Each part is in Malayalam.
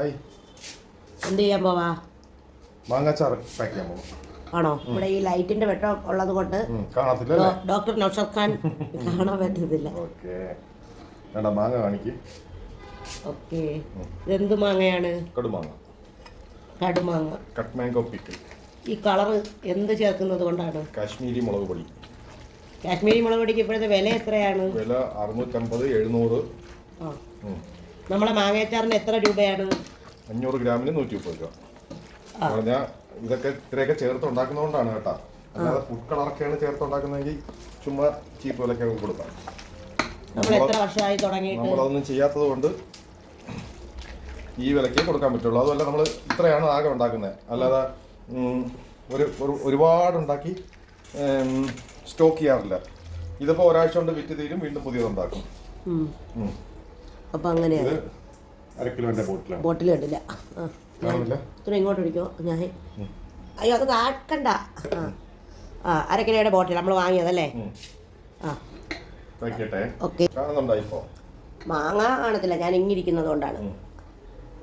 എന്ത് ചെയ്യാൻ പോവാ? മാങ്ങാച്ചാറ് ചെയ്യാൻ പോകും ആണോ? ഇവിടെ ഈ ലൈറ്റിന്റെ വെട്ടം ഉള്ളത് കൊണ്ട് ഡോക്ടർ നൗഷദ് ഖാൻ കാണാൻ പറ്റത്തില്ല. മാങ്ങ കാണിക്ക്. ഓക്കെ. ഇതെന്ത് മാങ്ങയാണ്? കടുമാങ്ങ. കടുമാങ്ങ. കട്ട് മാംഗോ പിക്കിൾ ഈ കളറ് എന്ത് ചേർക്കുന്നത് കൊണ്ടാണ്? കാശ്മീരി മുളക് പൊടി. കാശ്മീരി മുളക് പൊടിക്ക് ഇപ്പോഴത്തെ വില എത്രയാണ്? വില അറുന്നൂറ്റമ്പത് എഴുന്നൂറ്. ആ. നമ്മളെ മാങ്ങയച്ചാറിന് എത്ര രൂപയാണ്? അഞ്ഞൂറ് ഗ്രാമിന് നൂറ്റി മുപ്പത് രൂപ. പറഞ്ഞാൽ ഇതൊക്കെ ഇത്രയൊക്കെ ചേർത്ത് ഉണ്ടാക്കുന്നതുകൊണ്ടാണ് കേട്ടോ. അല്ലാതെ ഫുഡ് കളറൊക്കെയാണ് ചേർത്ത് ഉണ്ടാക്കുന്നതെങ്കിൽ ചുമ്മാ ചീപ്പ് വിലക്കെ കൊടുക്കാം. നമ്മളതൊന്നും ചെയ്യാത്തത് കൊണ്ട് ഈ വിലക്കേ കൊടുക്കാൻ പറ്റുള്ളൂ. അതുമല്ല നമ്മൾ ഇത്രയാണ് ആകെ ഉണ്ടാക്കുന്നത് അല്ലാതെ ഒരു ഒരു- ഒരുപാട് ഉണ്ടാക്കി സ്റ്റോക്ക് ചെയ്യാറില്ല. ഇതിപ്പോൾ ഒരാഴ്ച കൊണ്ട് വിറ്റ് തീരും വീണ്ടും പുതിയത് ഉണ്ടാക്കും. അപ്പൊ അങ്ങനെയാണ് ഇത് അര കിലോന്റെ ബോട്ടിലാണ്. ബോട്ടിൽ കണ്ടില്ല. ആ. ഇത്ര ഇങ്ങോട്ട് പിടിക്കോ? ഞാൻ അയ്യോ അത് കാക്കണ്ട. ആ. ആ അരക്കിലയുടെ ബോട്ടിൽ നമ്മൾ വാങ്ങിയതല്ലേ? ആ. ഓക്കെ. മാങ്ങ കാണത്തില്ല. ഞാൻ ഇങ്ങിരിക്കുന്നത് കൊണ്ടാണ്.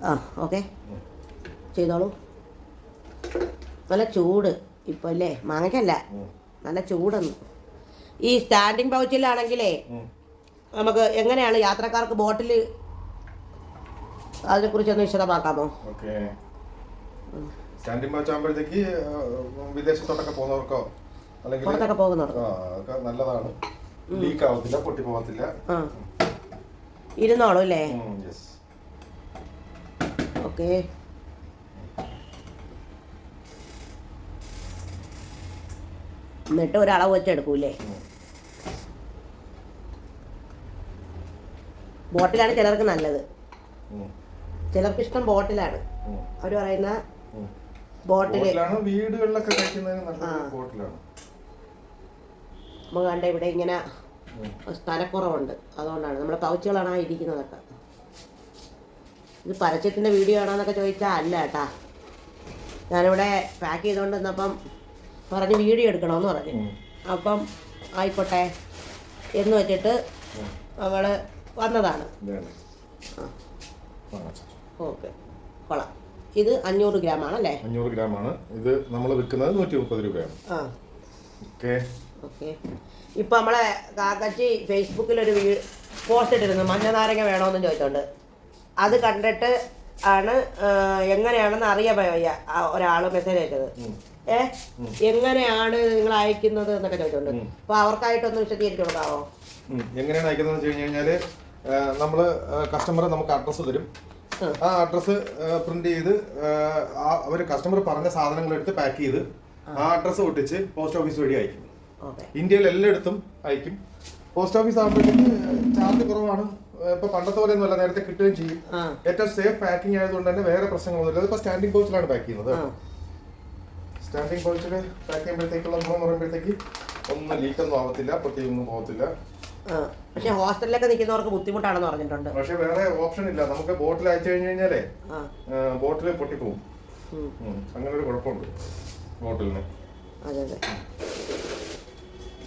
ആ ഓക്കെ. ചെയ്തോളൂ. നല്ല ചൂട് ഇപ്പൊ അല്ലേ? മാങ്ങയ്ക്കല്ല. നല്ല ചൂടെന്ന്. ഈ സ്റ്റാൻഡിങ് പൗച്ചിലാണെങ്കിലേ നമുക്ക് എങ്ങനെയാണ് യാത്രക്കാർക്ക് ബോട്ടിൽ അതിനെക്കുറിച്ചൊന്ന് വിശദമാക്കാമോ? ഓക്കെ. സ്റ്റാൻഡിംഗ് മാച്ച് ആകുമ്പോഴത്തേക്ക് വിദേശത്തോട്ടൊക്കെ പോകുന്നവർക്കോ? അല്ലെങ്കിൽ പോകുന്നവർക്ക്? നല്ലതാണ്. ലീക്ക് ആവത്തില്ല പൊട്ടി പോകത്തില്ല ഇരുന്നോളൂ അല്ലേ? ഓക്കെ. എന്നിട്ട് ഒരളവ് വെച്ച് ബോട്ടിലാണ് ചിലർക്ക് നല്ലത്. ചിലർക്ക് ഇഷ്ടം ബോട്ടിലാണ്. അവർ പറയുന്ന ബോട്ടിലാണ് വീടുകളിലൊക്കെ നമുക്ക് കണ്ട ഇവിടെ ഇങ്ങനെ സ്ഥലക്കുറവുണ്ട്. അതുകൊണ്ടാണ്. നമ്മുടെ പൗച്ചുകളാണ് ആ ഇരിക്കുന്നതൊക്കെ. ഇത് പരസ്യത്തിന്റെ വീഡിയോ ആണോന്നൊക്കെ ചോദിച്ചാൽ അല്ല കേട്ടാ ഞാനിവിടെ പാക്ക് ചെയ്തുകൊണ്ട് വന്നപ്പം പറഞ്ഞ് വീഡിയോ എടുക്കണമെന്ന് പറഞ്ഞു. അപ്പം ആയിക്കോട്ടെ എന്ന് വെച്ചിട്ട് നമ്മൾ വന്നതാണ്. ഓക്കെ. കൊള്ളാം. ഇത് അഞ്ഞൂറ് ഗ്രാം ആണല്ലേ അഞ്ഞൂറ് ഗ്രാം ആണ് ഇത് നമ്മൾ വിൽക്കുന്നത് നൂറ്റി മുപ്പത് രൂപയാണ്. ഇപ്പൊ ഓക്കെ. ഓക്കെ. ഇപ്പം നമ്മളെ കാക്കച്ചി ഫേസ്ബുക്കിൽ ഒരു പോസ്റ്റ് ഇട്ടിരുന്നു. മഞ്ഞ നാരങ്ങ വേണമെന്ന് ചോദിച്ചോണ്ട്. അത് കണ്ടിട്ട് ആണ് എങ്ങനെയാണെന്ന് അറിയാൻ വയ്യ. ഒരാൾ മെസ്സേജ് അയച്ചത്. ഏ? എങ്ങനെയാണ് നിങ്ങൾ അയക്കുന്നത് എന്നൊക്കെ ചോദിച്ചോണ്ട്. അപ്പൊ അവർക്കായിട്ടൊന്ന് വിശദീകരിച്ചു കൊടുക്കാവോ? എങ്ങനെയാണ് അയക്കുന്നത് വെച്ച് കഴിഞ്ഞാൽ നമ്മൾ കസ്റ്റമർ നമുക്ക് അഡ്രസ്സ് തരും. ആ. അഡ്രസ്സ് പ്രിന്റ് ചെയ്ത് അവർ കസ്റ്റമർ പറഞ്ഞ സാധനങ്ങൾ എടുത്ത് പാക്ക് ചെയ്ത് ആ. അഡ്രസ്സ് ഒട്ടിച്ച് പോസ്റ്റ് ഓഫീസ് വഴി അയക്കും. ഇന്ത്യയിൽ എല്ലായിടത്തും അയക്കും. പോസ്റ്റ് ഓഫീസ് ആകുമ്പോഴത്തേക്ക് ചാർജ് കുറവാണ്. ഇപ്പൊ പണ്ടത്തെ പോലെ ഒന്നുമല്ല നേരത്തെ കിട്ടുകയും ചെയ്യും. ഏറ്റവും സേഫ് പാക്കിംഗ് ആയതുകൊണ്ട് തന്നെ വേറെ പ്രശ്നങ്ങളൊന്നുമില്ല അതിപ്പോ സ്റ്റാൻഡിംഗ് പോസ്റ്റിലാണ് പാക്ക് ചെയ്യുന്നത്. സ്റ്റാൻഡിംഗ് പൗച്ചിൽ പാക്ക് ചെയ്യുമ്പോഴത്തേക്കുള്ള ഗുണം പറയുമ്പോഴത്തേക്ക് ഒന്നും ലീക്കൊന്നും ആവത്തില്ല പൊട്ടിയൊന്നും പോകത്തില്ല പക്ഷെ ഹോസ്റ്റലിലൊക്കെ നിൽക്കുന്നവർക്ക് ബുദ്ധിമുട്ടാണെന്ന് പറഞ്ഞിട്ടുണ്ട്. പക്ഷെ വേറെ ഓപ്ഷൻ ഇല്ല. നമുക്ക് ബോട്ടിൽ അയച്ചു കഴിഞ്ഞു കഴിഞ്ഞാലേ ബോട്ടിൽ പൊട്ടിപ്പോവും. അങ്ങനെ ഒരു കുഴപ്പമുണ്ട് ബോട്ടിലിന്. അതെ അതെ.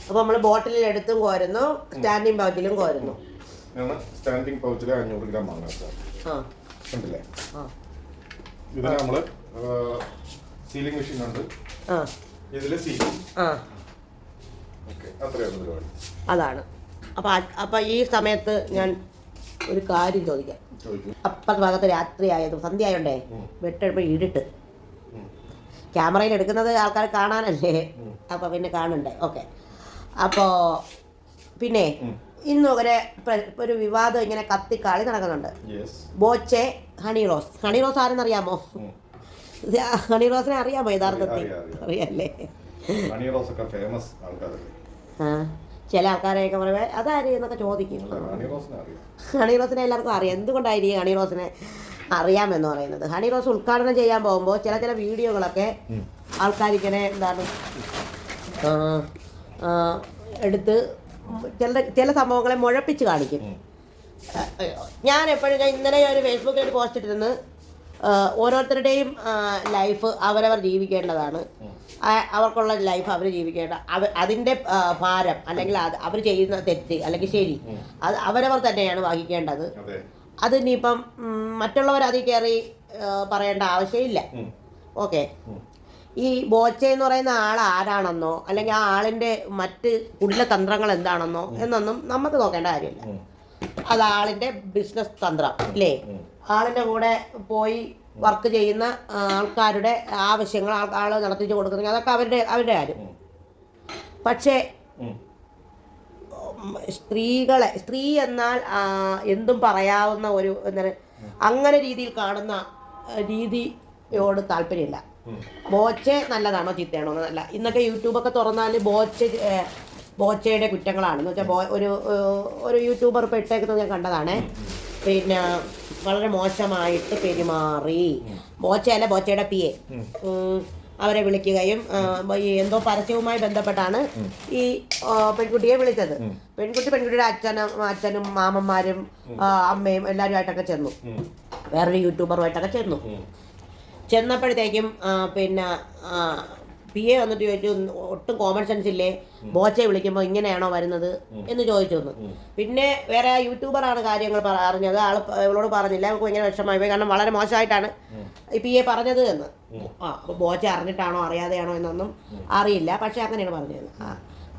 അപ്പോൾ നമ്മൾ ബോട്ടിലിൽ എടുത്തും കോരുന്നു സ്റ്റാൻഡിങ് പൗച്ചിലും കോരുന്നു. സ്റ്റാൻഡിങ് പൗച്ചിൽ അഞ്ഞൂറ് ഗ്രാം വാങ്ങാം കണ്ടില്ലേ? ഇതിന് നമ്മൾ സീലിംഗ് മെഷീൻ ഉണ്ട് ഇതിൽ സീലിംഗ്. അത്രയാണ് പരിപാടി. അതാണ്. അപ്പോൾ അപ്പോൾ ഈ സമയത്ത് ഞാൻ ഒരു കാര്യം ചോദിക്കാം. അപ്പുറത്തെ ഭാഗത്ത് ആയത് സന്ധ്യ ആയോണ്ടേ വെട്ടെടുപ്പ് ഇടിട്ട് ക്യാമറയിൽ എടുക്കുന്നത് ആൾക്കാർ കാണാനല്ലേ. അപ്പോൾ പിന്നെ കാണണ്ടേ? ഓക്കെ. അപ്പോൾ പിന്നെ. ഇന്ന് ഒരു ഒരു വിവാദം ഇങ്ങനെ കത്തി കളി നടക്കുന്നുണ്ട്. ബോച്ചെ ഹണി റോസ്. ഹണി റോസ് ആരെന്നറിയാമോ? ഹണി റോസിനെ അറിയാമോ യഥാർത്ഥത്തിൽ? അറിയാം, അറിയാം. അറിയാല്ലേ? ഹണി റോസ് ഒക്കെ ഫേമസ് ആൾക്കാരല്ലേ ചില ആൾക്കാരെയൊക്കെ പറയുമ്പോൾ അതാര്? എന്നൊക്കെ ചോദിക്കും ഹണി റോസിനെ എല്ലാവർക്കും അറിയാം. എന്തുകൊണ്ടായിരിക്കും ഹണി റോസിനെ അറിയാമെന്ന് പറയുന്നത്? ഹണി റോസ് ഉദ്ഘാടനം ചെയ്യാൻ പോകുമ്പോൾ ചില ചില വീഡിയോകളൊക്കെ. ആൾക്കാരിങ്ങനെ എന്താണ് എടുത്ത് ചില ചില സംഭവങ്ങളെ മുഴപ്പിച്ച് കാണിക്കും. ഞാൻ എപ്പോഴും ഞാൻ ഇന്നലെ ഞാൻ ഒരു ഫേസ്ബുക്കിൽ ഒരു പോസ്റ്റ് ഇട്ടിരുന്നു ഓരോരുത്തരുടെയും ലൈഫ് അവരവർ ജീവിക്കേണ്ടതാണ്. അവർക്കുള്ള ലൈഫ് അവർ ജീവിക്കേണ്ട. അവ അതിന്റെ ഭാരം അല്ലെങ്കിൽ അത് അവർ ചെയ്യുന്ന തെറ്റ് അല്ലെങ്കിൽ ശരി അത് അവരവർ തന്നെയാണ് വഹിക്കേണ്ടത്. അതെ. അത് ഇനിയിപ്പം മറ്റുള്ളവർ അതിൽ കയറി പറയേണ്ട ആവശ്യമില്ല. ഓക്കെ. ഈ ബോച്ച എന്ന് പറയുന്ന ആൾ ആരാണെന്നോ അല്ലെങ്കിൽ ആ ആളിന്റെ മറ്റ് കുടില തന്ത്രങ്ങൾ എന്താണെന്നോ എന്നൊന്നും നമുക്ക് നോക്കേണ്ട കാര്യമില്ല. അത് ആളിന്റെ ബിസിനസ് തന്ത്രം അല്ലേ? ആളിന്റെ ആളിന്റെ കൂടെ പോയി വർക്ക് ചെയ്യുന്ന ആൾക്കാരുടെ ആവശ്യങ്ങൾ ആൾ നടത്തിച്ചു കൊടുക്കുന്നത്. അതൊക്കെ അവരുടെ അവരുടെ കാര്യം. പക്ഷേ സ്ത്രീകളെ സ്ത്രീ എന്നാൽ എന്തും പറയാവുന്ന ഒരു എന്താണ് അങ്ങനെ രീതിയിൽ കാണുന്ന രീതിയോട് താല്പര്യമില്ല. ബോച്ചെ നല്ലതാണോ ചീത്തയാണോ എന്നല്ല ഇന്നൊക്കെ യൂട്യൂബൊക്കെ തുറന്നാൽ ബോച്ച ബോച്ചയുടെ കുറ്റങ്ങളാണ്. എന്ന് വെച്ചാൽ ഒരു ഒരു യൂട്യൂബർ പെട്ടേക്കുന്നത് ഞാൻ കണ്ടതാണ്. പിന്നെ വളരെ മോശമായിട്ട് പെരുമാറി. ബോച്ചയല്ല ബോച്ചയുടെ പിയെ അവരെ വിളിക്കുകയും എന്തോ പരസ്യവുമായി ബന്ധപ്പെട്ടാണ് ഈ പെൺകുട്ടിയെ വിളിച്ചത്. പെൺകുട്ടി പെൺകുട്ടിയുടെ അച്ഛനും അച്ഛനും മാമന്മാരും അമ്മയും എല്ലാവരുമായിട്ടൊക്കെ ചെന്നു. വേറൊരു യൂട്യൂബറുമായിട്ടൊക്കെ ചെന്നു. ചെന്നപ്പോഴത്തേക്കും പിന്നെ പി എ വന്നിട്ട് ചോദിച്ചു ഒട്ടും കോമൺ സെൻസ് ഇല്ലേ? ബോച്ചെ വിളിക്കുമ്പോൾ ഇങ്ങനെയാണോ വരുന്നത്? എന്ന് ചോദിച്ചു ഒന്ന് പിന്നെ വേറെ യൂട്യൂബറാണ് കാര്യങ്ങൾ പറഞ്ഞത് അറിഞ്ഞത്. ആൾ ഇവളോട് പറഞ്ഞില്ല. നമുക്ക് ഭയങ്കര വിഷമമായി പോയി. കാരണം വളരെ മോശമായിട്ടാണ് ഈ പി എ പറഞ്ഞത് എന്ന്. ആ അപ്പോൾ ബോച്ച അറിഞ്ഞിട്ടാണോ അറിയാതെയാണോ എന്നൊന്നും അറിയില്ല. പക്ഷേ അങ്ങനെയാണ് പറഞ്ഞത്. ആ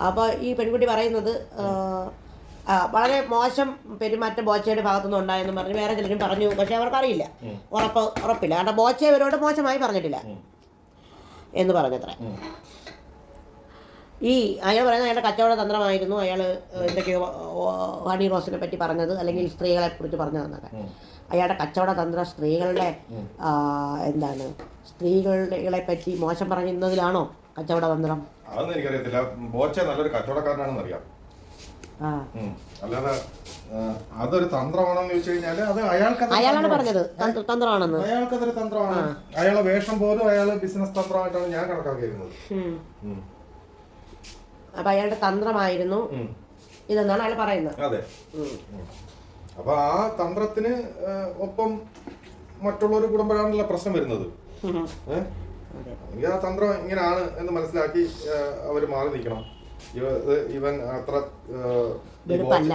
അപ്പോൾ ഈ പെൺകുട്ടി പറയുന്നത് വളരെ മോശം പെരുമാറ്റം ബോച്ചയുടെ ഭാഗത്തുനിന്ന് ഉണ്ടായെന്ന് പറഞ്ഞ് വേറെ ചിലരും പറഞ്ഞു. പക്ഷേ അവർക്കറിയില്ല. ഉറപ്പ് ഉറപ്പില്ല. കാരണം ബോച്ച ഇവരോട് മോശമായി പറഞ്ഞിട്ടില്ല. എന്ന് പറഞ്ഞത്രേ. ഈ അയാൾ പറയുന്നത് അയാളുടെ കച്ചവട തന്ത്രമായിരുന്നു. അയാൾ എന്തൊക്കെയോ ഹണി റോസിനെ പറ്റി പറഞ്ഞത് അല്ലെങ്കിൽ സ്ത്രീകളെ കുറിച്ച് പറഞ്ഞതെന്നൊക്കെ. അയാളുടെ കച്ചവട തന്ത്രം സ്ത്രീകളുടെ എന്താണ് സ്ത്രീകളെ പറ്റി മോശം പറയുന്നതിലാണോ കച്ചവട തന്ത്രം? അതൊന്നും എനിക്കറിയത്തില്ല. ബോച്ച നല്ലൊരു കച്ചവടക്കാരനാണെന്ന് അറിയാം. അല്ലാതെ അതൊരു തന്ത്രമാണെന്ന് ചോദിച്ചു കഴിഞ്ഞാൽ അത് അയാൾക്ക് അയാളാണ് പറഞ്ഞത്. തന്ത്ര- തന്ത്രമാണെന്ന്. അയാൾക്ക് അതൊരു തന്ത്രമാണ് അയാളെ വേഷം പോലും അയാൾ ബിസിനസ് തന്ത്രമായിട്ടാണ് ഞാൻ കണക്കാക്കിയിരുന്നത്. അപ്പൊ അയാളുടെ തന്ത്രമായിരുന്നു. ഇതെന്നാണ് അയാൾ പറയുന്നത്. അതെ. അപ്പൊ ആ തന്ത്രത്തിന് ഒപ്പം മറ്റുള്ളവർ കൂടുമ്പോഴാണല്ലോ പ്രശ്നം വരുന്നത്. ഏഹ് ആ തന്ത്രം ഇങ്ങനെയാണ് എന്ന് മനസ്സിലാക്കി അവർ മാറി നിൽക്കണം. ഇവൻ അത്ര വെടുപ്പല്ല.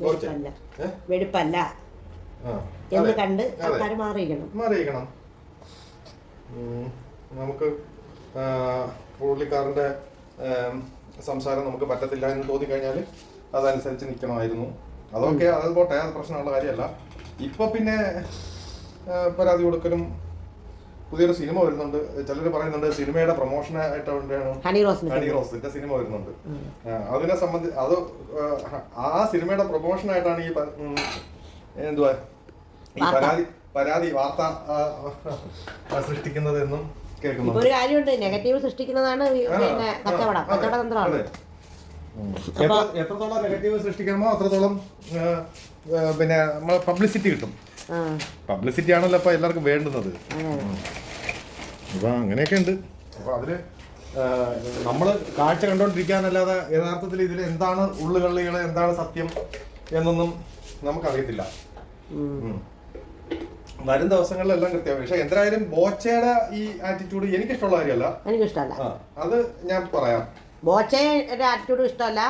വെടുപ്പല്ല. വെടുപ്പല്ല. എന്ന്. കണ്ട്. ആൾക്കാർ മാറിയിരിക്കണം. മാറിയിരിക്കണം. നമുക്ക് പുള്ളിക്കാരന്റെ പുള്ളിക്കാരന്റെ സംസാരം നമുക്ക് പറ്റത്തില്ല എന്ന് തോന്നിക്കഴിഞ്ഞാൽ അതനുസരിച്ച് നിൽക്കണമായിരുന്നു അതൊക്കെ അത് പോട്ടെ അത് പ്രശ്നമുള്ള കാര്യമല്ല. ഇപ്പൊ പിന്നെ പരാതി കൊടുക്കലും പുതിയൊരു സിനിമ വരുന്നുണ്ട്. ചിലർ പറയുന്നുണ്ട് സിനിമയുടെ പ്രൊമോഷൻ ആയിട്ടാണ് ഹണി റോസിന്റെ സിനിമ. വരുന്നുണ്ട്. അതിനെ സംബന്ധിച്ച് അത് ആ, സിനിമയുടെ പ്രൊമോഷനായിട്ടാണ് ഈ എന്തുവാ? ഈ പരാതി പരാതി വാർത്ത സൃഷ്ടിക്കുന്നതെന്നും കേൾക്കുന്നു ഒരു കാര്യമുണ്ട്. നെഗറ്റീവ് സൃഷ്ടിക്കുന്നതാണ് പിന്നെ കച്ചവടം കച്ചവട തന്ത്രമാണ്. എത്രത്തോളം നെഗറ്റീവ് സൃഷ്ടിക്കണമോ അത്രത്തോളം പിന്നെ നമ്മൾ പബ്ലിസിറ്റി കിട്ടും. പബ്ലിസിറ്റി ആണല്ലോ ഇപ്പൊ എല്ലാവർക്കും വേണ്ടുന്നത്. അതെ അപ്പൊ അങ്ങനെയൊക്കെ ഉണ്ട്. അപ്പൊ അതിൽ നമ്മൾ കാഴ്ച കണ്ടുകൊണ്ടിരിക്കാനല്ലാതെ യഥാർത്ഥത്തിൽ ഇതിൽ എന്താണ് ഉള്ളുകള്ളികൾ എന്താണ് സത്യം എന്നൊന്നും നമുക്കറിയത്തില്ല. വരും ദിവസങ്ങളിലെല്ലാം കൃത്യം. പക്ഷെ എന്തായാലും ബോച്ചയുടെ ഈ ആറ്റിറ്റ്യൂഡ് എനിക്കിഷ്ടമുള്ള കാര്യമല്ല. അത് ഞാൻ പറയാം. ബോച്ചയുടെ ആറ്റിറ്റ്യൂഡ് ഇഷ്ടമല്ല.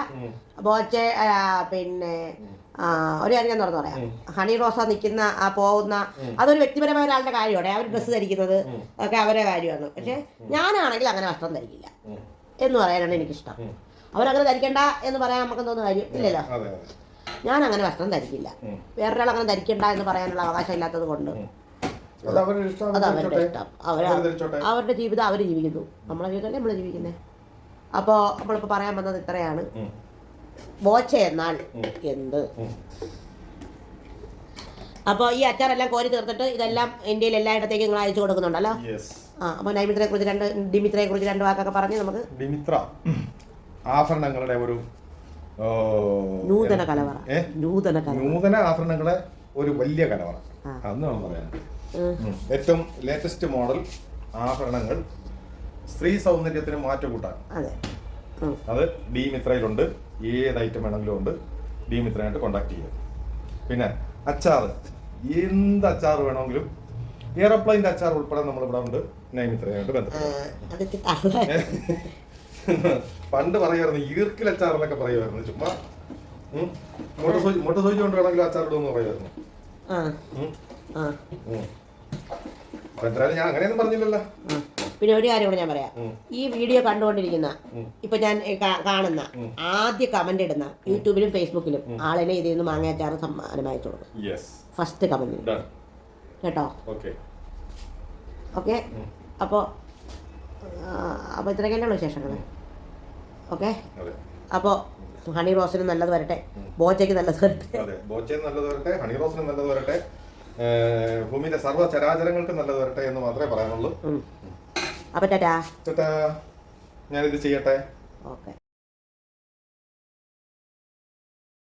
ബോച്ചെ പിന്നെ ഒരു കാര്യം ഞാൻ തുറന്നു പറയാം. ഹണി റോസ നിൽക്കുന്ന ആ പോകുന്ന അതൊരു വ്യക്തിപരമായ ഒരാളുടെ കാര്യമാണ് അവർ ഡ്രസ്സ് ധരിക്കുന്നത് ഒക്കെ അവരുടെ കാര്യമാണ്. പക്ഷെ ഞാനാണെങ്കിൽ അങ്ങനെ വസ്ത്രം ധരിക്കില്ല. എന്ന് പറയാനാണ് എനിക്കിഷ്ടം. അവരങ്ങനെ ധരിക്കണ്ട എന്ന് പറയാൻ നമുക്ക് തോന്നുന്ന കാര്യം ഇല്ലല്ലോ. ഞാൻ അങ്ങനെ വസ്ത്രം ധരിക്കില്ല. വേറൊരാൾ അങ്ങനെ ധരിക്കണ്ട എന്ന് പറയാനുള്ള അവകാശം ഇല്ലാത്തത് കൊണ്ട്. അത് അവരുടെ ഇഷ്ടം അവർ. അവരുടെ ജീവിതം അവർ ജീവിക്കുന്നു. നമ്മളെ ജീവിതമല്ലേ നമ്മൾ ജീവിക്കുന്നത് അപ്പോൾ നമ്മളിപ്പോൾ പറയാൻ വന്നത് ഇത്രയാണ് ഉം. ബോച്ച എന്നാൽ എന്ത്. അപ്പോൾ ഈ അച്ചാറെല്ലാം കോരി തീർത്തിട്ട് ഇതെല്ലാം ഇന്ത്യയിൽ എല്ലായിടത്തേക്കും നിങ്ങൾ അയച്ചു കൊടുക്കുന്നുണ്ടല്ലോ. ആ അപ്പോൾ നൈമിത്രയെ കുറിച്ച് രണ്ട് ഡിമിത്രയെ കുറിച്ച് രണ്ട് വാക്കൊക്കെ പറഞ്ഞ് നമുക്ക് ഡിമിത്ര ആഭരണങ്ങളുടെ ഒരു നൂതന കലവറ നൂതന നൂതന ആഭരണങ്ങളുടെ ഒരു വലിയ കലവറ. അന്ന് പറയാൻ. ഉം. ഏറ്റവും ലേറ്റസ്റ്റ് മോഡൽ ആഭരണങ്ങൾ സ്ത്രീ സൗന്ദര്യത്തിന് മാറ്റം കൂട്ടാൻ. അതെ. അത് ഡി മിത്രയിലുണ്ട് ഏത് ഐറ്റം വേണമെങ്കിലും ഉണ്ട്. ഡി മിത്രയായിട്ട് കോണ്ടാക്ട് ചെയ്യുക. പിന്നെ അച്ചാർ എന്ത് അച്ചാർ വേണമെങ്കിലും എയറോപ്ലെയിന്റെ അച്ചാർ ഉൾപ്പെടെ നമ്മളിവിടെ ഉണ്ട്. നൈമിത്രയായിട്ട് ബന്ധപ്പെട്ട്. പണ്ട് പറയുമായിരുന്നു ഈർക്കിൽ അച്ചാർ എന്നൊക്കെ പറയുമായിരുന്നു. ചുമ്മാ. മുട്ട സൂചി മുട്ട സൂചി കൊണ്ട് വേണമെങ്കിലും അച്ചാർ ഇടുമെന്ന് പറയുമായിരുന്നു. എന്തായാലും ഞാൻ അങ്ങനെയൊന്നും പറഞ്ഞില്ലല്ലോ. പിന്നെ ഒരു കാര്യം കൂടെ ഞാൻ പറയാം. ഈ വീഡിയോ കണ്ടുകൊണ്ടിരിക്കുന്ന. ഇപ്പൊ ഞാൻ കാണുന്ന ആദ്യ കമന്റ് ഇടുന്ന യൂട്യൂബിലും ഫേസ്ബുക്കിലും ആളിനെ ഇതിൽ നിന്ന് മാങ്ങാച്ചാറ് സമ്മാനമായിട്ടുള്ളത് കൊടുക്കും ഫസ്റ്റ് കമന്റ് കേട്ടോ? ഓക്കെ അപ്പോ അപ്പോൾ അപ്പോൾ ഇത്രയൊക്കെയല്ലേ വിശേഷങ്ങൾ ഓക്കെ അതെ. അപ്പോൾ ഹണി റോസിന് നല്ലത് വരട്ടെ. ബോച്ചയ്ക്ക് നല്ലത് വരട്ടെ. അതെ ബോച്ചയും നല്ലത് വരട്ടെ ഹണി റോസിന് നല്ലത് വരട്ടെ. ഭൂമിയിലെ സർവ ചരാചരങ്ങൾക്ക് നല്ലത് വരട്ടെ എന്ന് മാത്രമേ പറയാനുള്ളൂ. അപ്പോൾ ടാറ്റാ. ഞാനിത് ചെയ്യട്ടെ. ഓക്കെ.